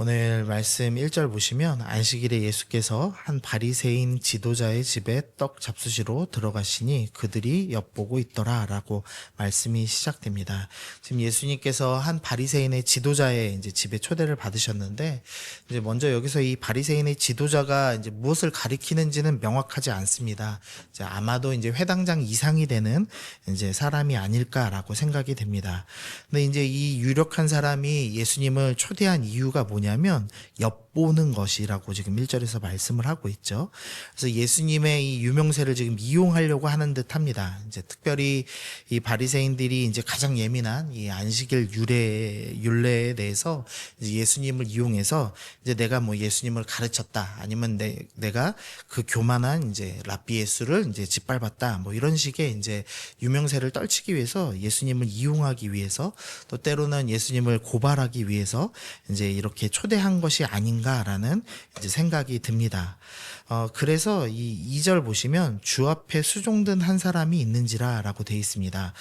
오늘 말씀 1절 보시면 안식일에 예수께서 한 바리새인 지도자의 집에 떡 잡수시러 들어가시니 그들이 엿보고 있더라라고 말씀이 시작됩니다. 지금 예수님께서 한 바리새인의 지도자의 이제 집에 초대를 받으셨는데 이제 먼저 여기서 이 바리새인의 지도자가 이제 무엇을 가리키는지는 명확하지 않습니다. 이제 아마도 이제 회당장 이상이 되는 이제 사람이 아닐까라고 생각이 됩니다. 근데 이제 이 유력한 사람이 예수님을 초대한 이유가 뭐냐 면 엿보는 것이라고 지금 1절에서 말씀을 하고 있죠. 그래서 예수님의 이 유명세를 지금 이용하려고 하는 듯 합니다. 이제 특별히 이 바리새인들이 이제 가장 예민한 이 안식일 유래 율례에 대해서 예수님을 이용해서 이제 내가 뭐 예수님을 가르쳤다 아니면 내, 내가 그 교만한 이제 랍비 예수를 이제 짓밟았다 뭐 이런 식의 이제 유명세를 떨치기 위해서 예수님을 이용하기 위해서 또 때로는 예수님을 고발하기 위해서 이제 이렇게 초대한 것이 아닌가라는 이제 생각이 듭니다. 어, 그래서 이 2절 보시면 주 앞에 수종든 한 사람이 있는지라 라고 되어 있습니다.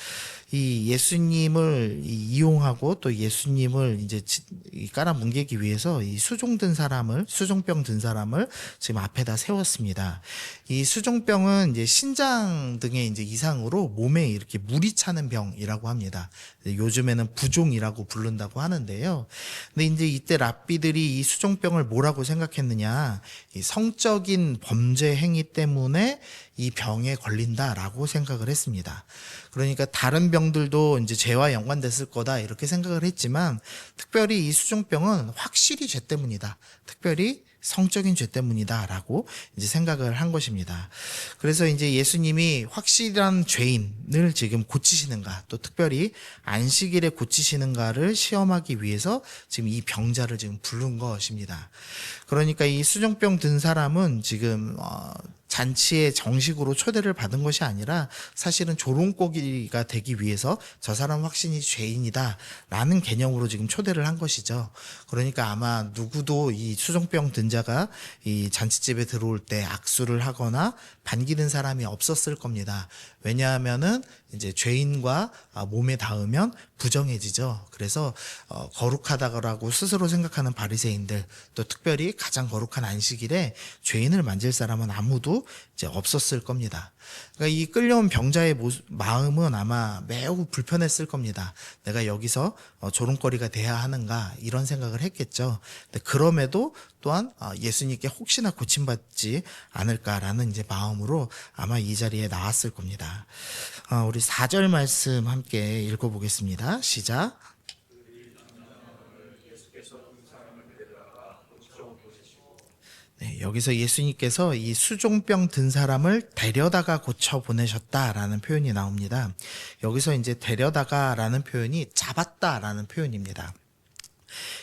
이 예수님을 이 이용하고 또 예수님을 이제 지- 이 깔아 뭉개기 위해서 이 수종든 사람을 수종병 든 사람을 지금 앞에다 세웠습니다. 이 수종병은 이제 신장 등의 이제 이상으로 몸에 이렇게 물이 차는 병이라고 합니다. 요즘에는 부종이라고 부른다고 하는데요. 근데 이제 이때 랍비들이 이 수종병을 뭐라고 생각했느냐? 이 성적인 범죄 행위 때문에 이 병에 걸린다라고 생각을 했습니다. 그러니까 다른 병들도 이제 죄와 연관됐을 거다 이렇게 생각을 했지만 특별히 이 수종병은 확실히 죄 때문이다. 특별히 성적인 죄 때문이다라고 이제 생각을 한 것입니다. 그래서 이제 예수님이 확실한 죄인을 지금 고치시는가, 또 특별히 안식일에 고치시는가를 시험하기 위해서 지금 이 병자를 지금 부른 것입니다. 그러니까 이 수종병 든 사람은 지금 어, 잔치에 정식으로 초대를 받은 것이 아니라 사실은 조롱거기가 되기 위해서 저 사람 확신이 죄인이다 라는 개념으로 지금 초대를 한 것이죠. 그러니까 아마 누구도 이 수종병 든 자가 이 잔치집에 들어올 때 악수를 하거나 반기는 사람이 없었을 겁니다. 왜냐하면은 이제 죄인과 아, 몸에 닿으면 부정해지죠. 그래서 어, 거룩하다고 스스로 생각하는 바리새인들 또 특별히 가장 거룩한 안식일에 죄인을 만질 사람은 아무도 이제 없었을 겁니다. 그러니까 이 끌려온 병자의 마음은 아마 매우 불편했을 겁니다. 내가 여기서 어, 조롱거리가 돼야 하는가 이런 생각을 했겠죠. 그럼에도 또한 어, 예수님께 혹시나 고침받지 않을까라는 이제 마음으로 아마 이 자리에 나왔을 겁니다. 어, 우리 4절 말씀 함께 읽어보겠습니다. 시작. 네, 여기서 예수님께서 이 수종병 든 사람을 데려다가 고쳐 보내셨다라는 표현이 나옵니다. 여기서 이제 데려다가라는 표현이 잡았다라는 표현입니다.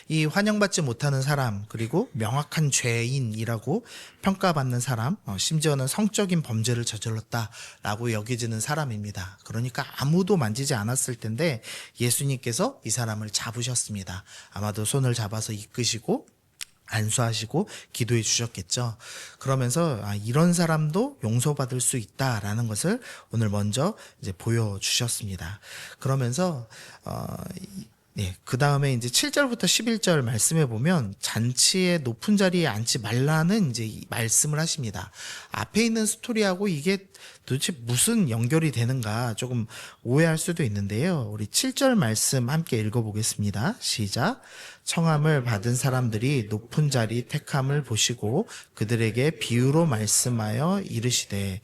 이 환영받지 못하는 사람 그리고 명확한 죄인이라고 평가받는 사람 어, 심지어는 성적인 범죄를 저질렀다라고 여겨지는 사람입니다. 그러니까 아무도 만지지 않았을 텐데 예수님께서 이 사람을 잡으셨습니다. 아마도 손을 잡아서 이끄시고 안수하시고 기도해 주셨겠죠. 그러면서 아, 이런 사람도 용서받을 수 있다라는 것을 오늘 먼저 이제 보여 주셨습니다. 그러면서 어, 이- 네, 그 다음에 이제 7절부터 11절 말씀해 보면 잔치의 높은 자리에 앉지 말라는 이제 이 말씀을 하십니다. 앞에 있는 스토리하고 이게 도대체 무슨 연결이 되는가 조금 오해할 수도 있는데요. 우리 7절 말씀 함께 읽어보겠습니다. 시작. 청함을 받은 사람들이 높은 자리 택함을 보시고 그들에게 비유로 말씀하여 이르시되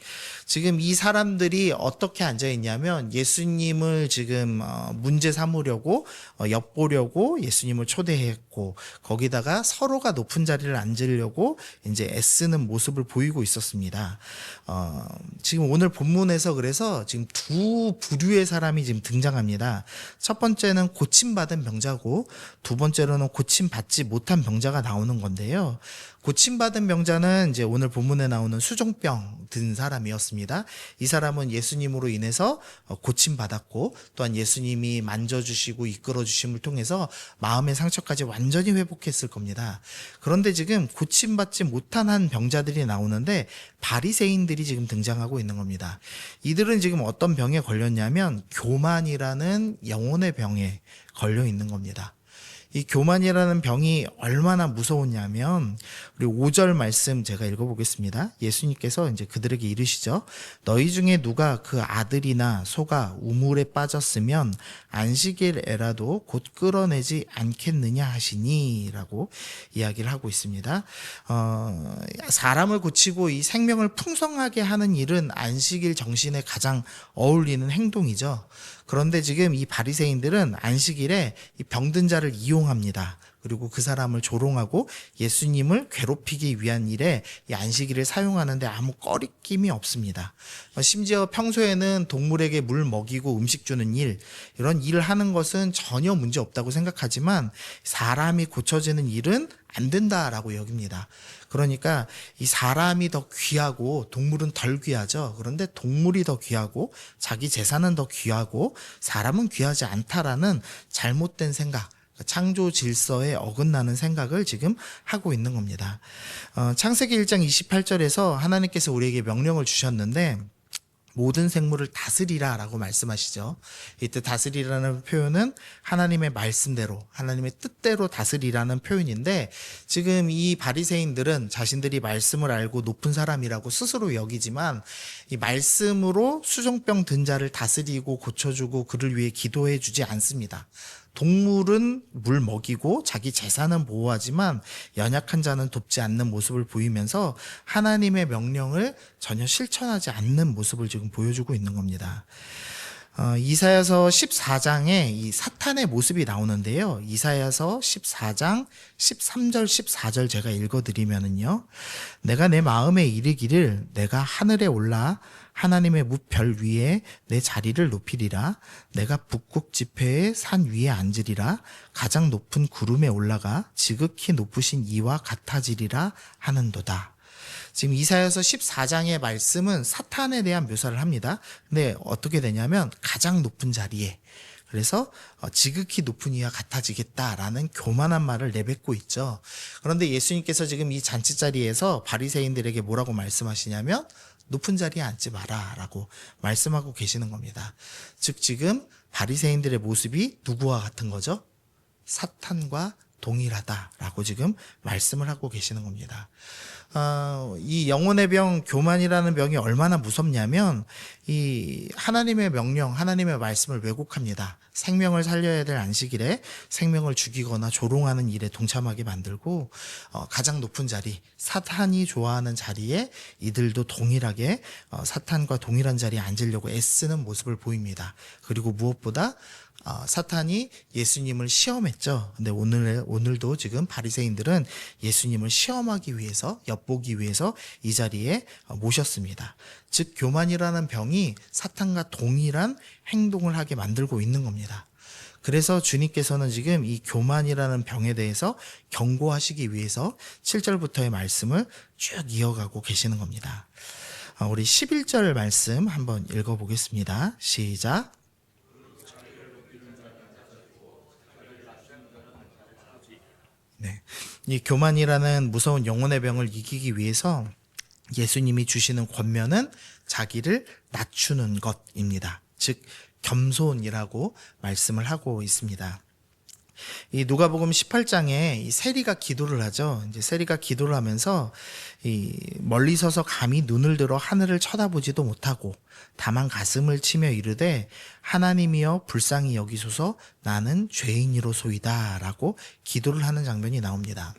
지금 이 사람들이 어떻게 앉아 있냐면 예수님을 지금 어, 문제 삼으려고 어, 엿보려고 예수님을 초대했고 거기다가 서로가 높은 자리를 앉으려고 이제 애쓰는 모습을 보이고 있었습니다. 어, 지금 오늘 본문에서 그래서 지금 두 부류의 사람이 지금 등장합니다. 첫 번째는 고침받은 병자고 두 번째로는 고침받지 못한 병자가 나오는 건데요. 고침받은 병자는 이제 오늘 본문에 나오는 수종병 든 사람이었습니다. 이 사람은 예수님으로 인해서 어, 고침받았고 또한 예수님이 만져주시고 이끌어주심을 통해서 마음의 상처까지 완전히 회복했을 겁니다. 그런데 지금 고침받지 못한 한 병자들이 나오는데 바리새인들이 지금 등장하고 있는 겁니다. 이들은 지금 어떤 병에 걸렸냐면 교만이라는 영혼의 병에 걸려 있는 겁니다. 이 교만이라는 병이 얼마나 무서웠냐면 우리 5절 말씀 제가 읽어 보겠습니다. 예수님께서 이제 그들에게 이르시죠. 너희 중에 누가 그 아들이나 소가 우물에 빠졌으면 안식일에라도 곧 끌어내지 않겠느냐 하시니라고 이야기를 하고 있습니다. 어, 사람을 고치고 이 생명을 풍성하게 하는 일은 안식일 정신에 가장 어울리는 행동이죠. 그런데 지금 이 바리새인들은 안식일에 이 병든 자를 이용합니다. 그리고 그 사람을 조롱하고 예수님을 괴롭히기 위한 일에 이 안식일을 사용하는데 아무 꺼리낌이 없습니다. 심지어 평소에는 동물에게 물 먹이고 음식 주는 일, 이런 일을 하는 것은 전혀 문제 없다고 생각하지만 사람이 고쳐지는 일은 안 된다라고 여깁니다. 그러니까 이 사람이 더 귀하고 동물은 덜 귀하죠. 그런데 동물이 더 귀하고 자기 재산은 더 귀하고 사람은 귀하지 않다라는 잘못된 생각, 창조 질서에 어긋나는 생각을 지금 하고 있는 겁니다. 어, 창세기 1장 28절에서 하나님께서 우리에게 명령을 주셨는데 모든 생물을 다스리라 라고 말씀하시죠. 이때 다스리라는 표현은 하나님의 말씀대로 하나님의 뜻대로 다스리라는 표현인데 지금 이 바리새인들은 자신들이 말씀을 알고 높은 사람이라고 스스로 여기지만 이 말씀으로 수종병 든 자를 다스리고 고쳐주고 그를 위해 기도해 주지 않습니다. 동물은 물 먹이고 자기 재산은 보호하지만 연약한 자는 돕지 않는 모습을 보이면서 하나님의 명령을 전혀 실천하지 않는 모습을 지금 보여주고 있는 겁니다. 어, 이사야서 14장에 이 사탄의 모습이 나오는데요. 이사야서 14장 13절 14절 제가 읽어드리면은요. 내가 내 마음에 이르기를 내가 하늘에 올라 하나님의 무별 위에 내 자리를 높이리라. 내가 북극 지폐의 산 위에 앉으리라. 가장 높은 구름에 올라가 지극히 높으신 이와 같아지리라 하는도다. 지금 이사야서 14장의 말씀은 사탄에 대한 묘사를 합니다. 근데 어떻게 되냐면 가장 높은 자리에 그래서 어, 지극히 높은 이와 같아지겠다라는 교만한 말을 내뱉고 있죠. 그런데 예수님께서 지금 이 잔치 자리에서 바리새인들에게 뭐라고 말씀하시냐면 높은 자리에 앉지 마라라고 말씀하고 계시는 겁니다. 즉 지금 바리새인들의 모습이 누구와 같은 거죠? 사탄과 동일하다라고 지금 말씀을 하고 계시는 겁니다. 어, 이 영혼의 병, 교만이라는 병이 얼마나 무섭냐면, 이 하나님의 명령, 하나님의 말씀을 왜곡합니다. 생명을 살려야 될 안식일에 생명을 죽이거나 조롱하는 일에 동참하게 만들고, 어, 가장 높은 자리, 사탄이 좋아하는 자리에 이들도 동일하게, 어, 사탄과 동일한 자리에 앉으려고 애쓰는 모습을 보입니다. 그리고 무엇보다, 어, 사탄이 예수님을 시험했죠. 근데 오늘 오늘도 지금 바리새인들은 예수님을 시험하기 위해서 엿보기 위해서 이 자리에 어, 모셨습니다. 즉 교만이라는 병이 사탄과 동일한 행동을 하게 만들고 있는 겁니다. 그래서 주님께서는 지금 이 교만이라는 병에 대해서 경고하시기 위해서 7절부터의 말씀을 쭉 이어가고 계시는 겁니다. 어, 우리 11절 말씀 한번 읽어보겠습니다. 시작. 네. 이 교만이라는 무서운 영혼의 병을 이기기 위해서 예수님이 주시는 권면은 자기를 낮추는 것입니다. 즉, 겸손이라고 말씀을 하고 있습니다. 이 누가복음 18장에 이 세리가 기도를 하죠. 이제 세리가 기도를 하면서 이 멀리 서서 감히 눈을 들어 하늘을 쳐다보지도 못하고 다만 가슴을 치며 이르되 하나님이여 불쌍히 여기소서 나는 죄인이로소이다라고 기도를 하는 장면이 나옵니다.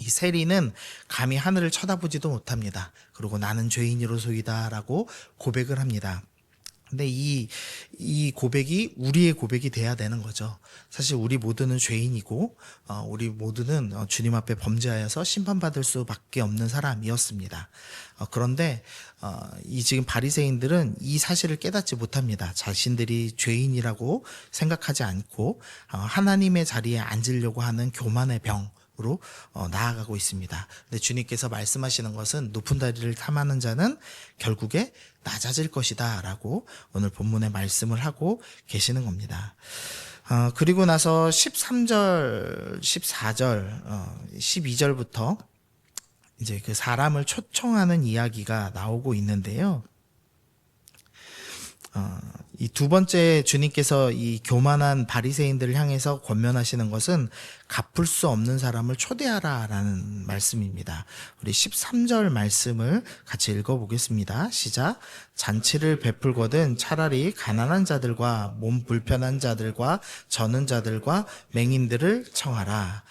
이 세리는 감히 하늘을 쳐다보지도 못합니다. 그리고 나는 죄인이로소이다라고 고백을 합니다. 근데 이, 이 고백이 우리의 고백이 돼야 되는 거죠. 사실 우리 모두는 죄인이고, 어, 우리 모두는 어, 주님 앞에 범죄하여서 심판받을 수밖에 없는 사람이었습니다. 어, 그런데, 어, 이 지금 바리새인들은 이 사실을 깨닫지 못합니다. 자신들이 죄인이라고 생각하지 않고, 어, 하나님의 자리에 앉으려고 하는 교만의 병, 으로 어, 나아가고 있습니다. 근데 주님께서 말씀하시는 것은 높은 다리를 탐하는 자는 결국에 낮아질 것이다라고 오늘 본문에 말씀을 하고 계시는 겁니다. 어, 그리고 나서 13절, 14절, 어, 12절부터 이제 그 사람을 초청하는 이야기가 나오고 있는데요. 어, 이 두 번째 주님께서 이 교만한 바리새인들을 향해서 권면하시는 것은 갚을 수 없는 사람을 초대하라라는 말씀입니다. 우리 13절 말씀을 같이 읽어 보겠습니다. 시작. 잔치를 베풀거든 차라리 가난한 자들과 몸 불편한 자들과 저는 자들과 맹인들을 청하라.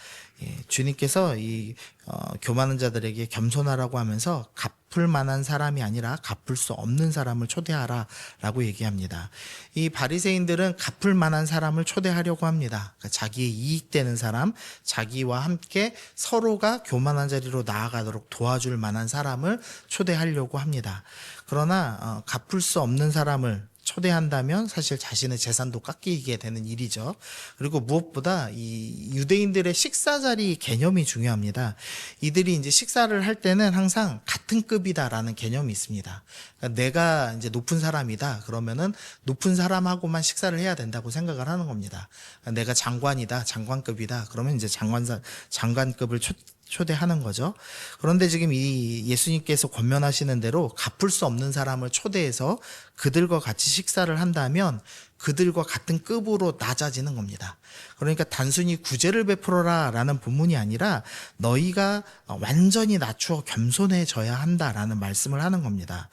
예, 주님께서 이 어, 교만한 자들에게 겸손하라고 하면서 갚을 만한 사람이 아니라 갚을 수 없는 사람을 초대하라라고 얘기합니다. 이 바리새인들은 갚을 만한 사람을 초대하려고 합니다. 그러니까 자기의 이익되는 사람, 자기와 함께 서로가 교만한 자리로 나아가도록 도와줄 만한 사람을 초대하려고 합니다. 그러나 어, 갚을 수 없는 사람을 초대한다면 사실 자신의 재산도 깎이게 되는 일이죠. 그리고 무엇보다 이 유대인들의 식사 자리 개념이 중요합니다. 이들이 이제 식사를 할 때는 항상 같은 급이다라는 개념이 있습니다. 그러니까 내가 이제 높은 사람이다 그러면은 높은 사람하고만 식사를 해야 된다고 생각을 하는 겁니다. 그러니까 내가 장관이다, 장관급이다 그러면 이제 장관사 장관급을 초, 초대하는 거죠. 그런데 지금 이 예수님께서 권면하시는 대로 갚을 수 없는 사람을 초대해서 그들과 같이 식사를 한다면 그들과 같은 급으로 낮아지는 겁니다. 그러니까 단순히 구제를 베풀어라 라는 본문이 아니라 너희가 완전히 낮추어 겸손해져야 한다라는 말씀을 하는 겁니다.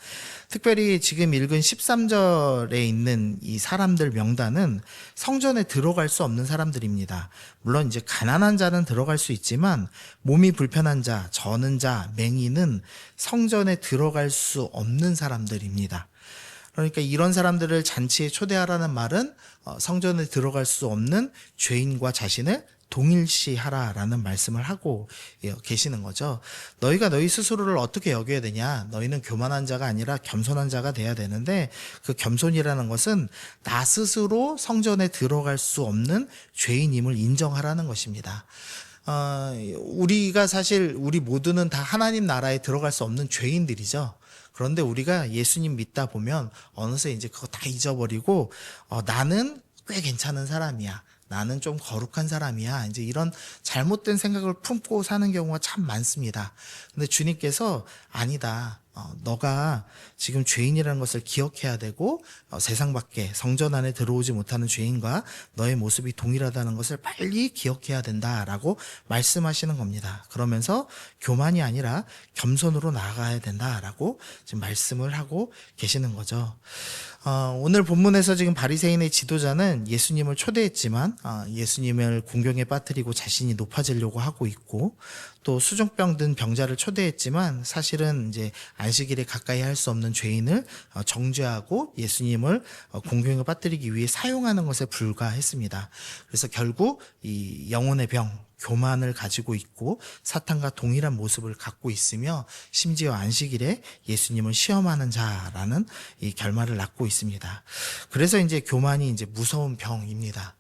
특별히 지금 읽은 13절에 있는 이 사람들 명단은 성전에 들어갈 수 없는 사람들입니다. 물론 이제 가난한 자는 들어갈 수 있지만 몸이 불편한 자, 저는 자, 맹인은 성전에 들어갈 수 없는 사람들입니다. 그러니까 이런 사람들을 잔치에 초대하라는 말은 어, 성전에 들어갈 수 없는 죄인과 자신을 동일시하라라는 말씀을 하고 예, 계시는 거죠. 너희가 너희 스스로를 어떻게 여겨야 되냐? 너희는 교만한 자가 아니라 겸손한 자가 돼야 되는데 그 겸손이라는 것은 나 스스로 성전에 들어갈 수 없는 죄인임을 인정하라는 것입니다. 어, 우리가 사실 우리 모두는 다 하나님 나라에 들어갈 수 없는 죄인들이죠. 그런데 우리가 예수님 믿다 보면 어느새 이제 그거 다 잊어버리고 어, 나는 꽤 괜찮은 사람이야. 나는 좀 거룩한 사람이야. 이제 이런 잘못된 생각을 품고 사는 경우가 참 많습니다. 근데 주님께서 아니다. 어, 너가 지금 죄인이라는 것을 기억해야 되고 어, 세상 밖에 성전 안에 들어오지 못하는 죄인과 너의 모습이 동일하다는 것을 빨리 기억해야 된다라고 말씀하시는 겁니다. 그러면서 교만이 아니라 겸손으로 나아가야 된다라고 지금 말씀을 하고 계시는 거죠. 어, 오늘 본문에서 지금 바리새인의 지도자는 예수님을 초대했지만 어, 예수님을 공경에 빠뜨리고 자신이 높아지려고 하고 있고 또 수종병 든 병자를 초대했지만 사실은 이제 안식일에 가까이 할 수 없는 죄인을 어, 정죄하고 예수님을 어, 공경에 빠뜨리기 위해 사용하는 것에 불과했습니다. 그래서 결국 이 영혼의 병 교만을 가지고 있고 사탄과 동일한 모습을 갖고 있으며 심지어 안식일에 예수님을 시험하는 자라는 이 결말을 낳고 있습니다. 그래서 이제 교만이 이제 무서운 병입니다.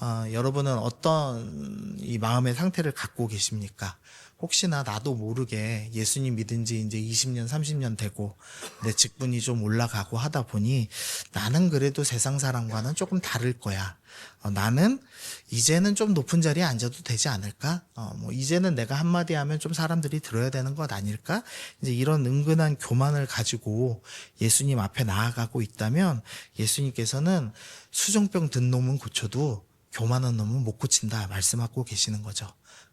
어, 여러분은 어떤 이 마음의 상태를 갖고 계십니까? 혹시나 나도 모르게 예수님 믿은 지 이제 20년, 30년 되고 내 직분이 좀 올라가고 하다 보니 나는 그래도 세상 사람과는 조금 다를 거야. 어, 나는 이제는 좀 높은 자리에 앉아도 되지 않을까? 어, 뭐 이제는 내가 한마디 하면 좀 사람들이 들어야 되는 것 아닐까? 이제 이런 은근한 교만을 가지고 예수님 앞에 나아가고 있다면 예수님께서는 수정병 든 놈은 고쳐도 교만한 놈은 못 고친다 말씀하고 계시는 거죠.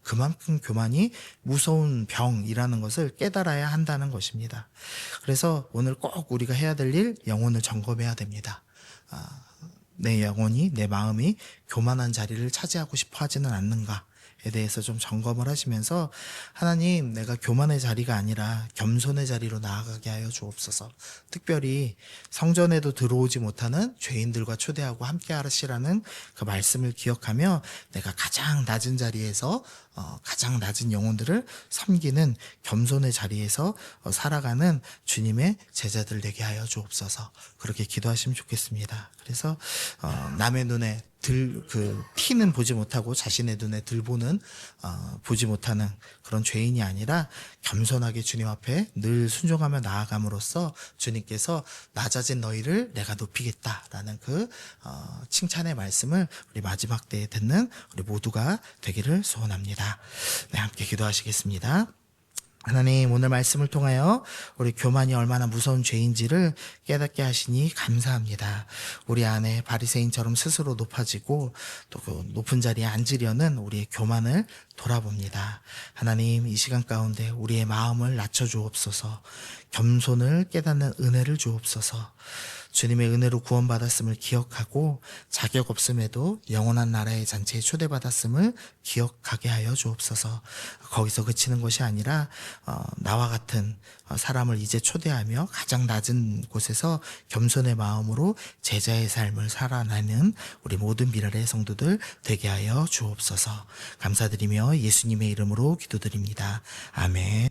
그만큼 교만이 무서운 병이라는 것을 깨달아야 한다는 것입니다. 그래서 오늘 꼭 우리가 해야 될 일, 영혼을 점검해야 됩니다. 아, 내 영혼이, 내 마음이 교만한 자리를 차지하고 싶어 하지는 않는가. 에 대해서 좀 점검을 하시면서 하나님 내가 교만의 자리가 아니라 겸손의 자리로 나아가게 하여 주옵소서. 특별히 성전에도 들어오지 못하는 죄인들과 초대하고 함께 하시라는 그 말씀을 기억하며 내가 가장 낮은 자리에서 어, 가장 낮은 영혼들을 섬기는 겸손의 자리에서 어, 살아가는 주님의 제자들 되게 하여 주옵소서. 그렇게 기도하시면 좋겠습니다. 그래서 어, 남의 눈에 들, 그, 티는 보지 못하고 자신의 눈에 들보는, 어, 보지 못하는 그런 죄인이 아니라 겸손하게 주님 앞에 늘 순종하며 나아감으로써 주님께서 낮아진 너희를 내가 높이겠다라는 그, 어, 칭찬의 말씀을 우리 마지막 때에 듣는 우리 모두가 되기를 소원합니다. 네, 함께 기도하시겠습니다. 하나님 오늘 말씀을 통하여 우리 교만이 얼마나 무서운 죄인지를 깨닫게 하시니 감사합니다. 우리 안에 바리새인처럼 스스로 높아지고 또 그 높은 자리에 앉으려는 우리의 교만을 돌아봅니다. 하나님 이 시간 가운데 우리의 마음을 낮춰 주옵소서. 겸손을 깨닫는 은혜를 주옵소서. 주님의 은혜로 구원받았음을 기억하고 자격 없음에도 영원한 나라의 잔치에 초대받았음을 기억하게 하여 주옵소서. 거기서 그치는 것이 아니라 어, 나와 같은 어, 사람을 이제 초대하며 가장 낮은 곳에서 겸손의 마음으로 제자의 삶을 살아나는 우리 모든 미랄의 성도들 되게 하여 주옵소서. 감사드리며 예수님의 이름으로 기도드립니다. 아멘.